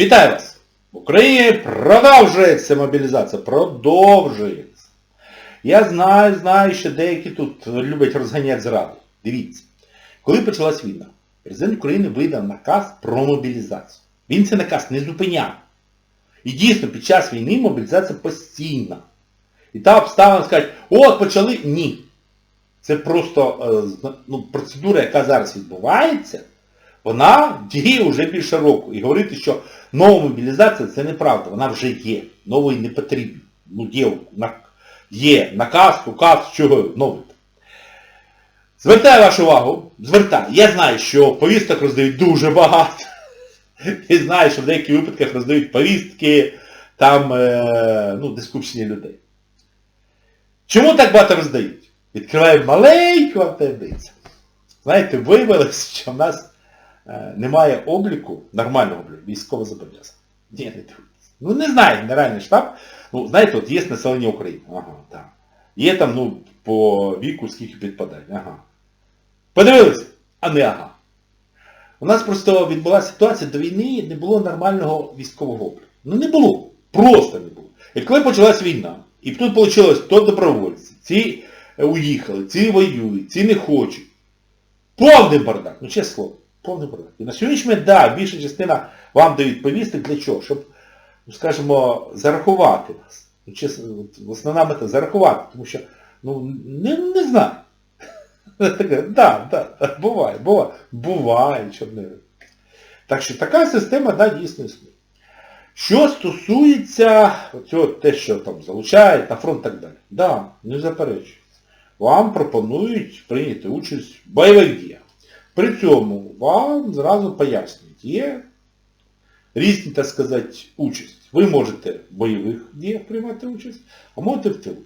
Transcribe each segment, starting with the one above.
Вітаю вас! В Україні продовжується мобілізація. Продовжується. Я знаю, знаю, що деякі тут люблять розганяти зраду. Дивіться. Коли почалась війна, президент України видав наказ про мобілізацію. Він цей наказ не зупиняв. І дійсно під час війни мобілізація постійна. І та обставина скажуть, от почали. Ні. Це просто е, ну, процедура, яка зараз відбувається, вона діє вже більше року. І говорити, що нова мобілізація це неправда, вона вже є. Нової не потрібно. Ну, є, є наказ, указ, чого новий. Звертаю вашу увагу, звертаю. Я знаю, що повісток роздають дуже багато. І знаю, що в деяких випадках роздають повістки, там, е, ну, дискусії людей. Чому так багато роздають? Відкриваю маленьку таємницю. Знаєте, виявилось, що в нас немає обліку, нормального обліку, військово зобов'язаних. Ні, не дивіться. Ну не знаю, генеральний штаб. Ну, знаєте, от є населення України. Ага, так. Є там, ну, по віку скільки підпадає. Ага. Подивилися? А не ага. У нас просто відбулася ситуація, до війни не було нормального військового обліку. Ну не було. Просто не було. І коли почалась війна, і тут вийшло то добровольці, ці е, уїхали, ці воюють, ці не хочуть. Повний бардак, ну чесне слово, повний бардак. І на сьогоднішній момент, да, більша частина вам дають повісток для чого? Щоб, ну, скажімо, зарахувати вас. Ну, чесно, основна мета зарахувати, тому що, ну, не, не знаю. Таке, да, да, буває, буває, буває, щоб не. Так що така система, да, дійсно існує. Що стосується цього, те, що там залучають на фронт і так далі. Да, не заперечую. Вам пропонують прийняти участь в бойових діях. При цьому вам зразу пояснюють, є різні, так сказати, участь. Ви можете в бойових діях приймати участь, а можете в тилу.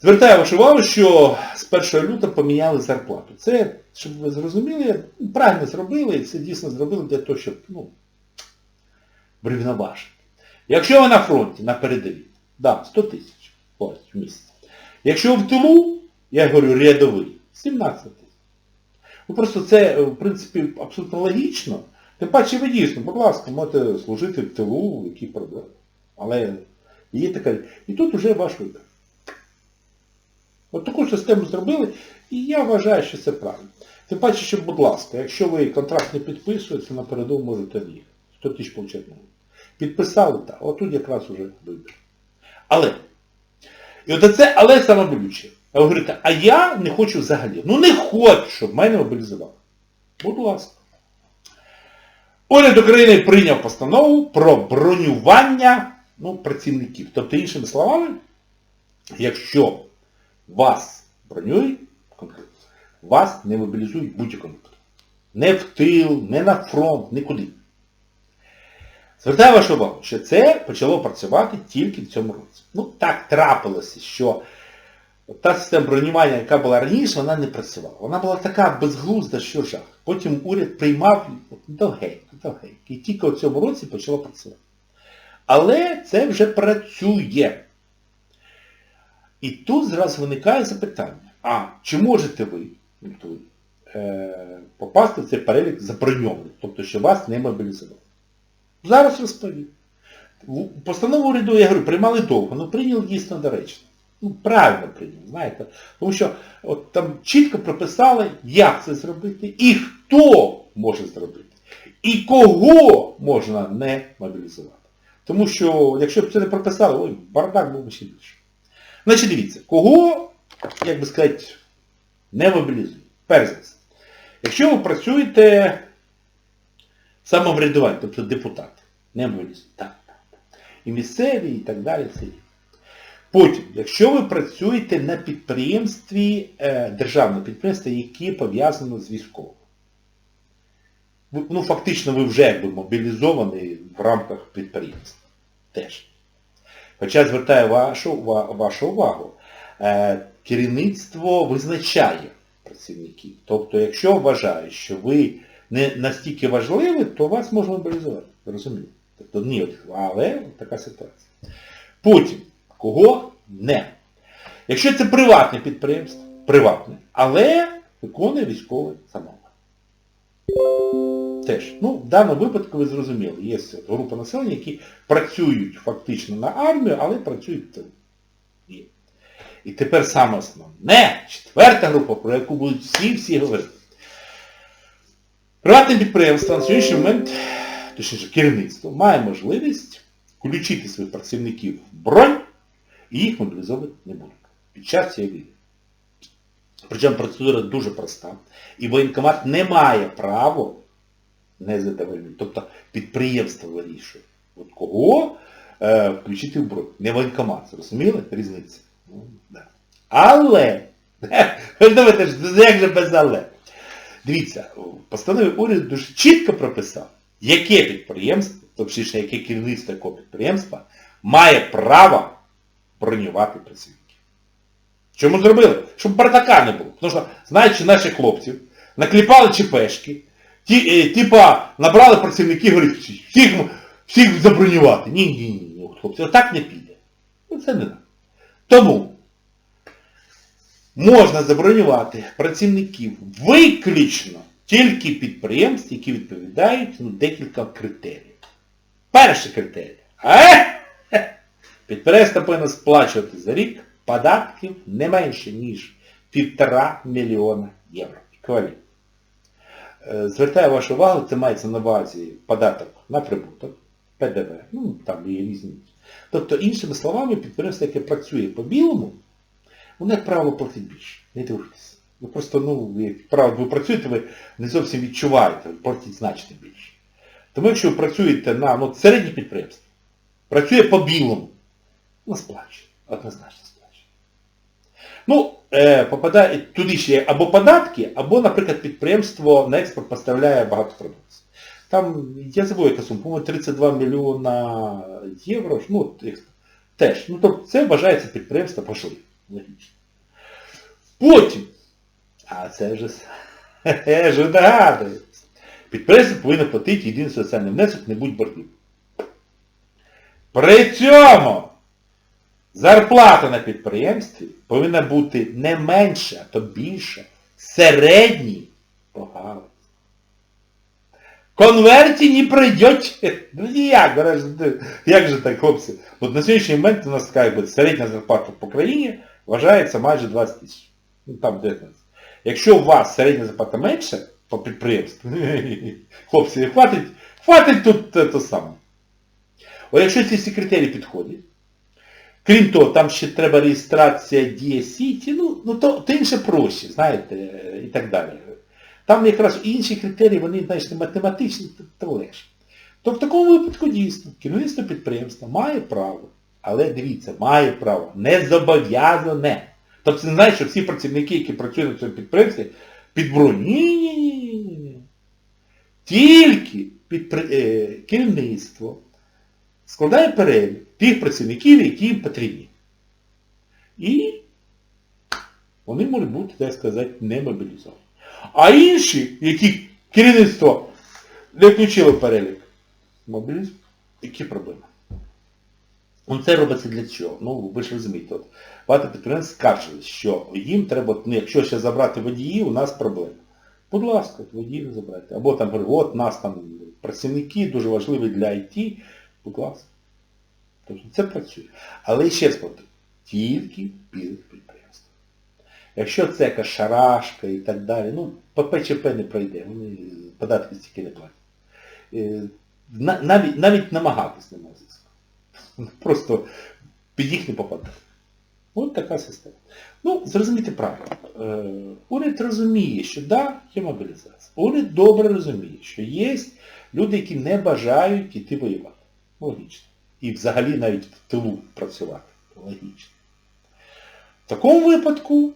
Звертаю вашу увагу, що з 1 лютого поміняли зарплату. Це, щоб ви зрозуміли, правильно зробили, і це дійсно зробили для того, щоб, ну, врівноважити. Якщо ви на фронті, на передовій, да, 100 тисяч в місяць. Якщо в тилу, я говорю рядовий, 17 тисяч. Ну просто це, в принципі, абсолютно логічно. Тим паче ви дійсно, будь ласка, можете служити в тилу, які проблеми. Але є така. І тут вже ваш вибір. От таку систему зробили, і я вважаю, що це правильно. Тим паче, що, будь ласка, якщо ви контракт не підписуєте, на передову можете їхати. 100 тисяч получати не. Підписали, так, отут якраз уже вибір. Але. І от це але саме болюче. Ви говорите, а я не хочу взагалі. Ну не хочу, щоб мене мобілізували. Будь ласка. Уряд України прийняв постанову про бронювання ну, працівників. Тобто, іншими словами, якщо вас бронюють, вас не мобілізують будь-якому. Не в тил, не на фронт, нікуди. Звертаю вашу увагу, що це почало працювати тільки в цьому році. Ну, так трапилося, що та система бронювання, яка була раніше, вона не працювала. Вона була така безглузда, що жах. Потім уряд приймав довгенько, довгенько. І тільки у цьому році почало працювати. Але це вже працює. І тут зразу виникає запитання, а чи можете ви, тобто, е, попасти в цей перелік заброньованих, тобто, що вас не мобілізували? Зараз розповім. Постанову уряду, я говорю, приймали довго, але прийняли дійсно доречно. Ну, правильно прийняли, знаєте. Тому що от там чітко прописали, як це зробити, і хто може зробити, і кого можна не мобілізувати. Тому що, якщо б це не прописали, ой, бардак був би ще більше. Значить, дивіться, кого, як би сказати, не мобілізують. Перш за все. Якщо ви працюєте самоврядування, тобто депутат, не мобілізують. Так, так. І місцеві, і так далі, це. Потім, якщо ви працюєте на підприємстві, е, державне підприємство, яке пов'язано з військовим. Ну, фактично ви вже якби мобілізовані в рамках підприємства. Теж. Хоча звертаю вашу, вашу увагу, е, керівництво визначає працівників. Тобто, якщо вважає, що ви не настільки важливі, то вас можна мобілізувати. Розумієте? Тобто ні, але така ситуація. Потім, кого не. Якщо це приватне підприємство, приватне, але виконує військовий замовлення. Теж. Ну, в даному випадку ви зрозуміли, є група населення, які працюють фактично на армію, але працюють в. Є. І тепер саме основне, четверта група, про яку будуть всі-всі говорити. Приватне підприємство на сьогоднішній момент, точніше керівництво, має можливість включити своїх працівників в бронь і їх мобілізовувати не будуть під час цієї війни. Причому процедура дуже проста. І воєнкомат не має права не задовольнити. Тобто підприємство вирішує. От кого е, включити в бронь. Не воєнкомат. Зрозуміли? Різниця. Ну, да. Але, ви думаєте, як же без але? Дивіться, постанові уряд дуже чітко прописав, яке підприємство, тобто яке керівництво якого підприємства, має право бронювати працівників. Чому зробили? Щоб бардака не було. Тому що, знаючи наших хлопців, накліпали ЧПшки, ті, е, типа набрали працівників, говорять, всіх, всіх забронювати. Ні, ні, ні, хлопці, отак не піде. Ну це не так. Тому можна забронювати працівників виключно тільки підприємств, які відповідають ну, декілька критеріїв. Перший критерій. Е? Підприємство повинно сплачувати за рік податків не менше, ніж півтора мільйона євро. Еквівалент. Е, Звертаю вашу увагу, це мається на увазі податок на прибуток, ПДВ, ну там є різні. Тобто, іншими словами, підприємство, яке працює по білому, воно, як правило, платить більше. Не дивуйтесь. Ви просто, ну, як правило, ви працюєте, ви не зовсім відчуваєте, платить значно більше. Тому якщо ви працюєте на ну, середнє підприємство, працює по білому, ну сплачує, однозначно сплачує. Ну, е, попадає туди ще або податки, або, наприклад, підприємство на експорт поставляє багато продукції. Там, я забув яка сума, по-моєму, 32 мільйона євро, ну. Теж. Ну, тобто це вважається підприємство пошли. Логічно. Потім, а це вже, хе-хе, вже догадується. Підприємство повинно платити єдиний соціальний внесок, не будь боргів. При цьому зарплата на підприємстві повинна бути не менша, а то більше середній по галузі. Конверті не пройдет. Ну ніяк, як же так, хлопці? От на сьогоднішній момент у нас така якби, середня зарплата по країні вважається майже 20 тисяч. Ну там 19. Якщо у вас середня зарплата менше по підприємству, хлопці, хватить, хватить тут те саме. О, якщо ці всі критерії підходять, крім того, там ще треба реєстрація Дія Сіті, ну, ну то, то інше проще, знаєте, і так далі. Там якраз інші критерії, вони, знаєш, математичні, то, легше. То в такому випадку дійсно, керівництво підприємства має право, але дивіться, має право, не зобов'язане. Тобто не значить, що всі працівники, які працюють на цьому підприємстві, під броню. Тільки підпри... е, керівництво складає перелік тих працівників, які їм потрібні. І вони можуть бути, так сказати, не мобілізовані. А інші, які керівництво не включило в перелік, мобілізують. Які проблеми? Ну це робиться для чого? Ну, ви ж розумієте, от багато підприємств скаржились, що їм треба, ну, якщо ще забрати водії, у нас проблеми. Будь ласка, водіїв забрати. Або там от нас там працівники дуже важливі для IT, будь ласка. Тобто це працює. Але ще повторюю, тільки білих підприємств. Якщо це якась шарашка і так далі, ну, ППЧП не пройде, вони податки стільки не платять. Е, Навіть, навіть намагатись не може. Просто під їх не попадає. Ось така система. Ну, зрозумійте правильно. Е, уряд розуміє, що да, є мобілізація. Уряд добре розуміє, що є люди, які не бажають йти воювати. Логічно. І взагалі навіть в тилу працювати. Логічно. В такому випадку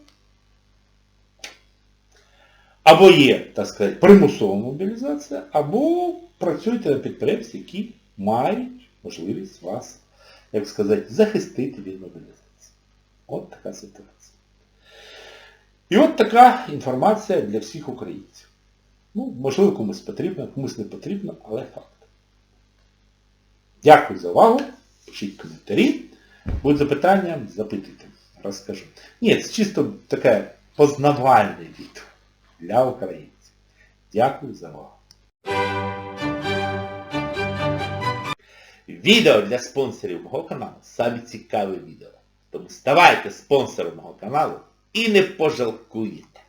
або є, так сказати, примусова мобілізація, або працюєте на підприємстві, які мають можливість вас, як сказати, захистити від мобілізації. От така ситуація. І от така інформація для всіх українців. Ну, можливо, комусь потрібно, комусь не потрібно, але факт. Дякую за увагу. Пишіть коментарі. Будуть запитання, запитуйте. Розкажу. Ні, це чисто таке познавальне відео для українців. Дякую за увагу. Відео для спонсорів мого каналу самі цікаві відео. Тому ставайте спонсором мого каналу і не пожалкуєте.